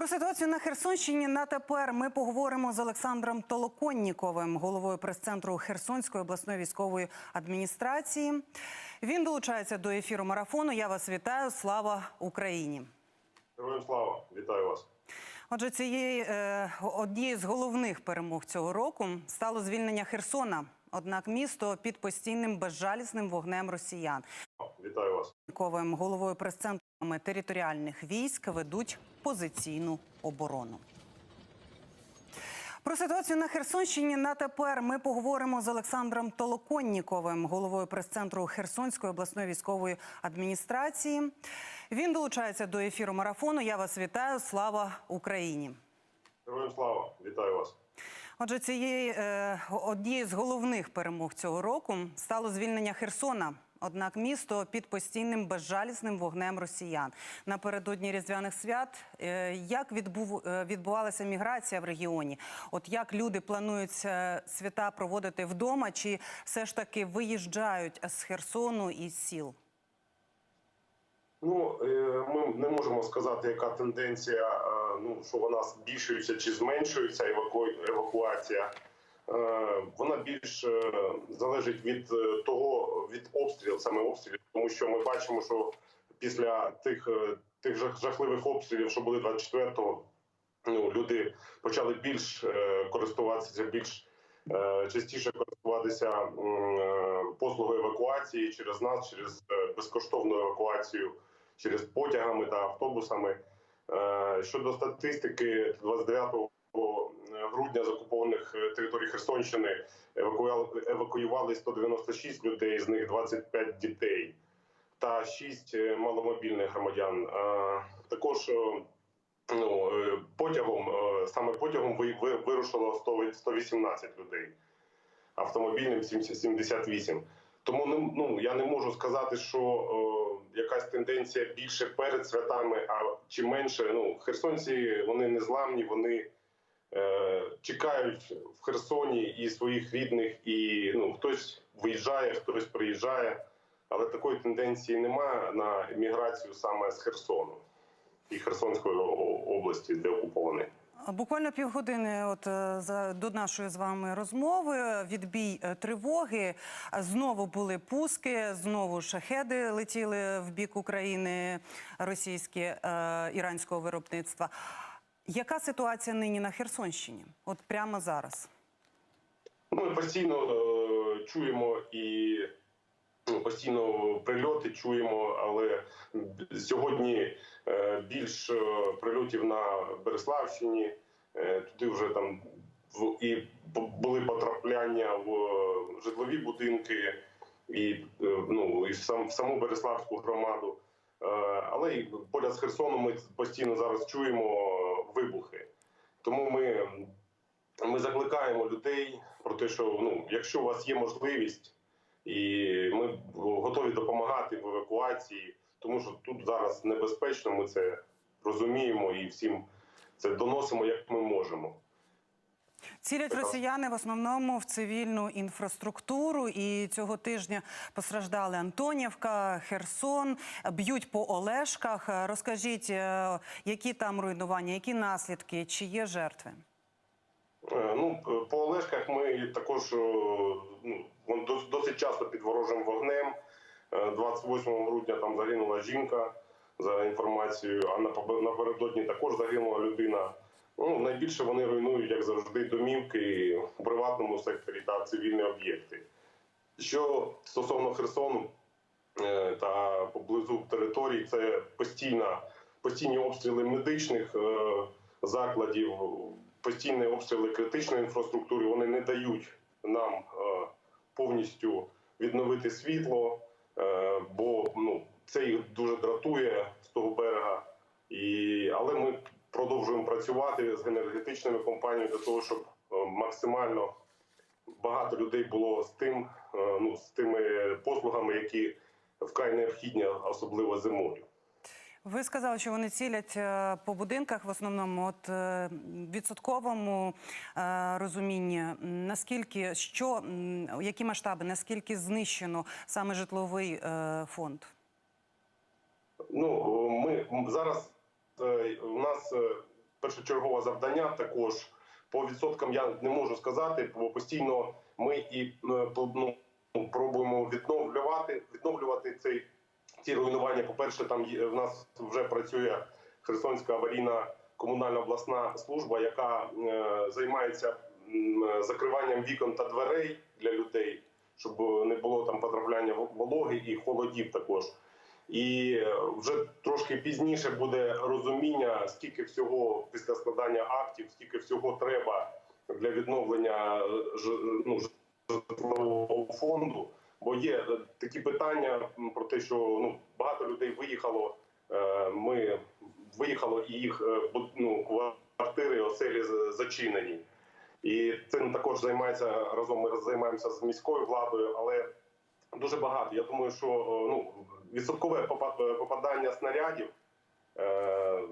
Про ситуацію на Херсонщині на тепер ми поговоримо з Олександром Толоконніковим, головою прес-центру Херсонської обласної військової адміністрації. Він долучається до ефіру марафону. Я вас вітаю. Слава Україні! Героям слава, вітаю вас. Отже, цієї е, однією з головних перемог цього року стало звільнення Херсона. Однак місто під постійним безжалісним вогнем росіян. Вітаю вас. Головою прес-центру територіальних військ ведуть позиційну оборону. Про ситуацію на Херсонщині на тепер ми поговоримо з Олександром Толоконніковим, головою прес-центру Херсонської обласної військової адміністрації. Він долучається до ефіру марафону. Я вас вітаю. Слава Україні! Героям слава, вітаю вас. Отже, цієї е, однією з головних перемог цього року стало звільнення Херсона. Однак місто під постійним безжалісним вогнем росіян напередодні різдвяних свят. Е, як відбув, е, відбувалася міграція в регіоні? От як люди планують е, свята проводити вдома, чи все ж таки виїжджають з Херсону і сіл? Ну ми не можемо сказати, яка тенденція, ну що вона збільшується чи зменшується еваку- евакуація. Вона більш залежить від того, від обстрілів, саме обстрілів, тому що ми бачимо, що після тих, е, тих жахливих обстрілів, що були 24-го, ну, люди почали більш е, користуватися, більш е, частіше користуватися послугою евакуації через нас, через безкоштовну евакуацію, через потягами та автобусами. Щодо статистики, 29 грудня з окупованих е, територій Херсонщини евакуювали, евакуювали 196 людей, з них 25 дітей та 6 маломобільних громадян. Е, Також е, ну, е, потягом, е, саме потягом ви- ви- вирушило 100 118 людей, автомобільним 70 78. Тому ну, я не можу сказати, що е, якась тенденція більше перед святами, а чи менше. Ну, херсонці вони незламні, вони е, чекають в Херсоні і своїх рідних, і ну, хтось виїжджає, хтось приїжджає. Але такої тенденції немає на міграцію саме з Херсону і Херсонської області, де окупований. Буквально півгодини от е, за до нашої з вами розмови. Відбій е, тривоги. Знову були пуски, знову шахеди летіли в бік України російські е, іранського виробництва. Яка ситуація нині на Херсонщині? От прямо зараз. Ми постійно е, чуємо і ну, постійно прильоти чуємо, але сьогодні е, більш е, прильотів на Береславщині. Е, туди вже там в- і були потрапляння в житлові будинки, і е, ну і сам в саму Береславську громаду. Е, але і поряд з Херсоном ми постійно зараз чуємо вибухи. Тому ми ми закликаємо людей про те, що ну, якщо у вас є можливість, і ми готові допомагати в евакуації, тому що тут зараз небезпечно, ми це розуміємо і всім це доносимо як ми можемо. Цілять росіяни в основному в цивільну інфраструктуру. І цього тижня постраждали Антонівка, Херсон, б'ють по Олешках. Розкажіть, е, які там руйнування, які наслідки, чи є жертви? Е, Ну, по Олешках ми також е, ну, досить часто під ворожим вогнем. Е, 28 грудня там загинула жінка за інформацією, а напередодні також загинула людина. Ну, найбільше вони руйнують, як завжди, домівки у приватному секторі та цивільні об'єкти. Що стосовно Херсону е, та поблизу територій, це постійна, постійні обстріли медичних е, закладів, постійні обстріли критичної інфраструктури. Вони не дають нам е, повністю відновити світло, бо ну, це їх дуже дратує з того берега. І, але ми продовжуємо працювати з енергетичними компаніями для того, щоб е, максимально багато людей було з тим, е, ну з тими послугами, які вкрай необхідні, особливо зимою. Ви сказали, що вони цілять е, по будинках в основному, от відсотковому розумінні, наскільки що, які масштаби, наскільки знищено саме житловий фонд? Ну ми зараз у нас першочергове завдання. Також по відсоткам я не можу сказати, бо постійно ми і е, ну, пробуємо відновлювати, відновлювати цей ці руйнування. По перше, там є, в нас вже працює Херсонська аварійна комунальна обласна служба, яка е, займається закриванням вікон та дверей для людей, щоб не було там потрапляння вологи і холодів також. І е, вже трошки пізніше буде розуміння, скільки всього після складання актів, скільки всього треба для відновлення е, ж- ну, житлового фонду. Бо є е, такі питання про те, що ну багато людей виїхало. е, Ми виїхало і їх е, ну, квартири, оселі зачинені. І цим також займається разом. Ми займаємося з міською владою, але дуже багато. Я думаю, що е, ну відсоткове попа- попадання снарядів, е,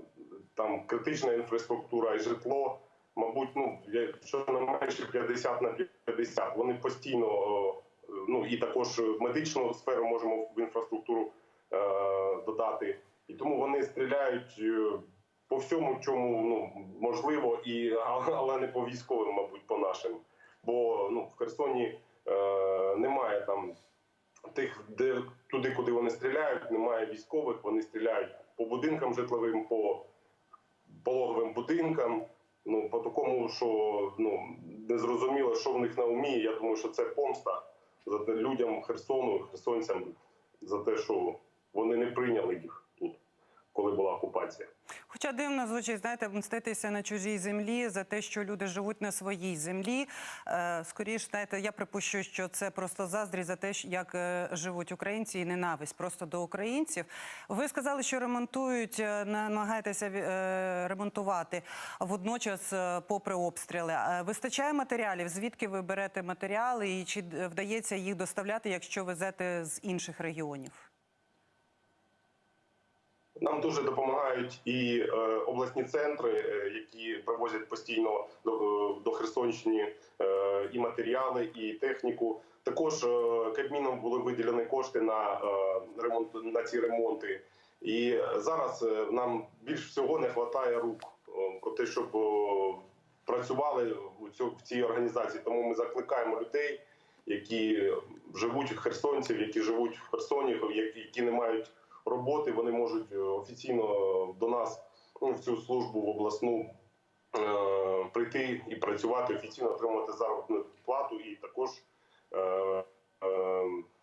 там критична інфраструктура і житло, мабуть, ну якщо не менше 50 на 50, вони постійно е, ну і також медичну сферу можемо в інфраструктуру е, додати. І тому вони стріляють е, по всьому, чому ну можливо, і але не по військовим, мабуть, по нашим. Бо ну в Херсоні е, немає там тих, де туди, куди вони стріляють, немає військових. Вони стріляють по будинкам житловим, по пологовим будинкам. Ну по такому, що ну не зрозуміло, що в них на умі. Я думаю, що це помста за людям Херсону, херсонцям за те, що вони не прийняли їх коли була окупація. Хоча дивно звучить, знаєте, мститися на чужій землі за те, що люди живуть на своїй землі. Е, скоріш, знаєте, я припущу, що це просто заздрість за те, як е, живуть українці, і ненависть просто до українців. Ви сказали, що ремонтують, е, намагаєтеся ремонтувати водночас, попри обстріли. Вистачає матеріалів? Звідки ви берете матеріали, і чи вдається їх доставляти, якщо везете з інших регіонів? Нам дуже допомагають і е, обласні центри, е, які привозять постійно до, е, Херсонщини і матеріали, і техніку. Також Кабміном були виділені кошти на ремонт на ці ремонти. І зараз нам більш всього не вистачає рук про те, щоб працювали в цій організації. Тому ми закликаємо людей, які живуть в херсонців, які живуть в Херсоні, які не мають роботи, вони можуть е, офіційно до нас ну, в цю службу в обласну е, прийти і працювати офіційно, отримувати заробітну плату і також е, е,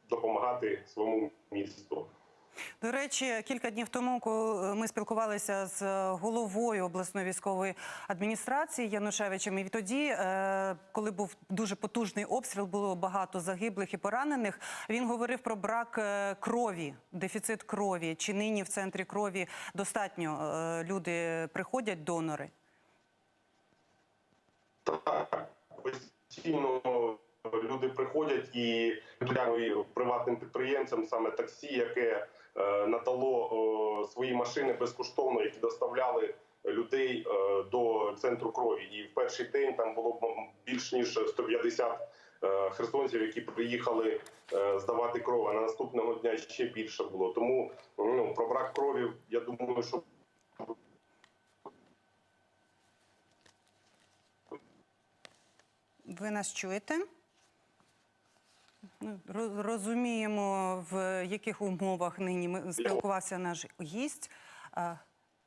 допомагати своєму місту. До речі, кілька днів тому, коли ми спілкувалися з головою обласної військової адміністрації Янушевичем, і тоді, е, коли був дуже потужний обстріл, було багато загиблих і поранених. Він говорив про брак е, крові, дефіцит крові. Чи нині в центрі крові достатньо е, люди приходять, донори? Так, постійно люди приходять і приватним підприємцям, саме таксі, яке е, надало е, свої машини безкоштовно, які доставляли людей е, до центру крові. І в перший день там було більш ніж 150 е, херсонців, які приїхали е, здавати кров. А на наступного дня ще більше було. Тому ну, про брак крові, я думаю, що Ви нас чуєте? Ну, Розуміємо, в яких умовах нині спілкувався наш гість.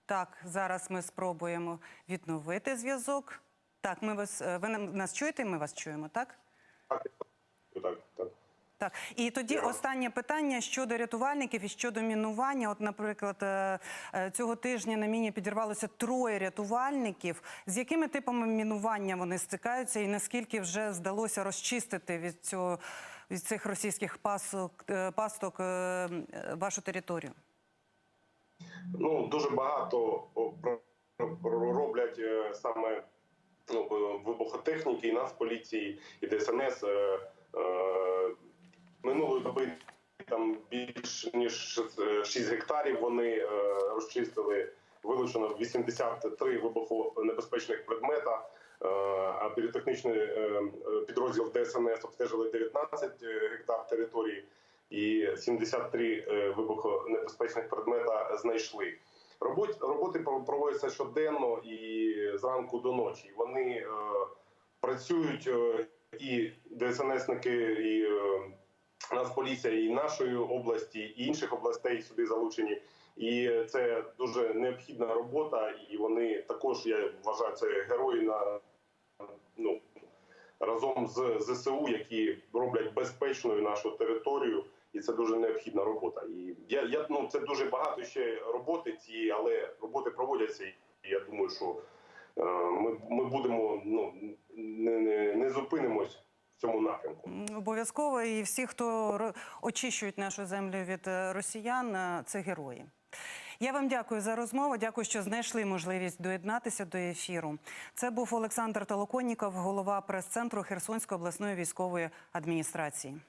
Так, зараз ми спробуємо відновити зв'язок. Так, ми вас е, ви нас чуєте? Ми вас чуємо, так? так, так, так. Так, і тоді Я- останнє питання щодо рятувальників і щодо мінування. От, наприклад, е, е, цього тижня на міні підірвалося троє рятувальників. З якими типами мінування вони стикаються, і наскільки вже вдалося розчистити від цього цих російських пасок е, пасток е, е, вашу територію? Ну дуже багато роблять саме ну, вибухотехніки і Нацполіції, і ДСНС. Е, е, Минулої доби там більш ніж 6 гектарів вони розчистили. Вилучено 83 вибухонебезпечних предмета. Е, А піротехнічний е, е, підрозділ ДСНС обстежили 19 гектар території і 73 е, вибухонебезпечних предмета знайшли. Робот, роботи про- проводяться щоденно, і зранку до ночі. Вони працюють і ДСНСники, і е, Нацполіція, і нашої області, і інших областей сюди залучені. І це дуже необхідна робота. І вони також я вважаю це герої на ну разом з ЗСУ, які роблять безпечною нашу територію, і це дуже необхідна робота. І я, я ну це дуже багато ще роботи цієї, але роботи проводяться. І я думаю, що е, ми, ми будемо ну не, не, не зупинимось цьому напрямку. Обов'язково і всі, хто очищують нашу землю від е, росіян, е, це герої. Я вам дякую за розмову. Дякую, що знайшли можливість доєднатися до ефіру. Це був Олександр Толоконніков, голова прес-центру Херсонської обласної військової адміністрації.